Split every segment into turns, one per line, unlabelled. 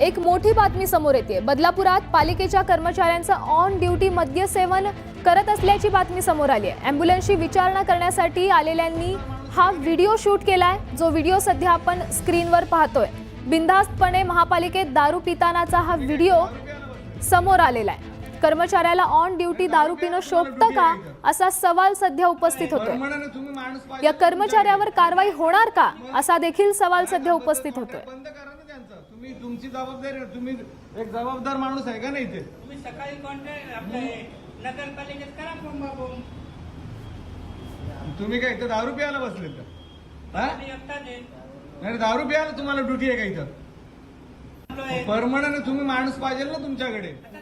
एक मोठी बातमी समोर येते बदलापुरात पालिकेच्या कर्मचाऱ्यांचं ऑन ड्युटी मद्यसेवन करत असल्याची बातमी समोर आली आहे. ॲम्ब्युलन्सची विचारणा करण्यासाठी आलेल्यांनी हा व्हिडिओ शूट केलाय. जो व्हिडिओ सध्या आपण स्क्रीनवर पाहतोय. बिनधास्तपणे महापालिकेत दारू पितानाचा हा व्हिडिओ समोर आलेला आहे. कर्मचाऱ्याला ऑन ड्युटी दारू पिणं शोभतं का? असा सवाल सध्या उपस्थित होतोय. या कर्मचाऱ्यावर कारवाई होणार का? असा देखील सवाल सध्या उपस्थित होतोय.
तुम्ही तुमची जबाबदारी. तुम्ही एक जबाबदार माणूस आहे का नाही ते
तुम्ही सकाळी कॉन्ट्रॅक्ट आपलं नगरपालिकेत करा फोन बाबून
तुम्ही काय इथं दारू प्यायला बसले का हा?
आहे.
नाही दारू प्यायला तुम्हाला ड्युटी आहे का इथं परमानंट तुम्ही माणूस पाहिजे ना तुमच्याकडे
आता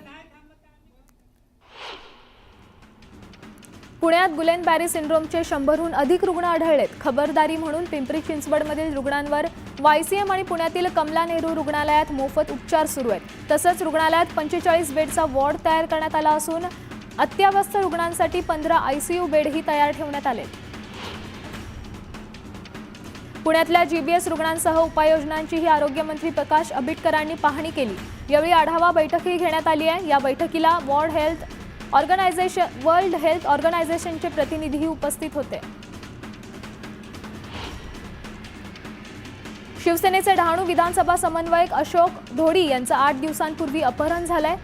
पुण्यात गुलेन बॅरी सिंड्रोमचे शंभरहून अधिक रुग्ण आढळलेत. खबरदारी म्हणून पिंपरी चिंचवडमधील रुग्णांवर वायसीएम आणि पुण्यातील कमला नेहरू रुग्णालयात मोफत उपचार सुरू आहेत. तसंच रुग्णालयात पंचेचाळीस बेडचा वॉर्ड तयार करण्यात आला असून अत्यावस्थ रुग्णांसाठी पंधरा आयसीयू बेडही तयार ठेवण्यात आले. पुण्यातल्या जीबीएस रुग्णांसह उपाययोजनांचीही आरोग्यमंत्री प्रकाश आंबेडकरांनी पाहणी केली. यावेळी आढावा बैठकही घेण्यात आली आहे. या बैठकीला world health organization world health ऑर्गनायझेशनचे प्रतिनिधीही उपस्थित होते. शिवसेनेचे डहाणू विधानसभा समन्वयक अशोक धोडी यांचं आठ दिवसांपूर्वी अपहरण झालंय.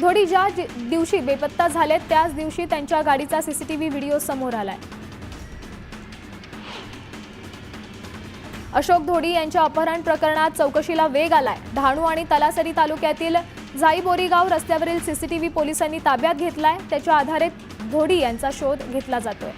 धोडी ज्या दिवशी बेपत्ता झाले त्याच दिवशी त्यांच्या गाडीचा सीसीटीव्ही व्हिडिओ समोर आलाय. अशोक धोडी यांच्या अपहरण प्रकरणात चौकशीला वेग आलाय. डहाणू आणि तलासरी तालुक्यातील जाई बोरीगाव रस्त्यावरील सीसीटीव्ही पोलिसांनी ताब्यात घेतलाय. त्याच्या आधारे धोडी यांचा शोध घेतला जातोय.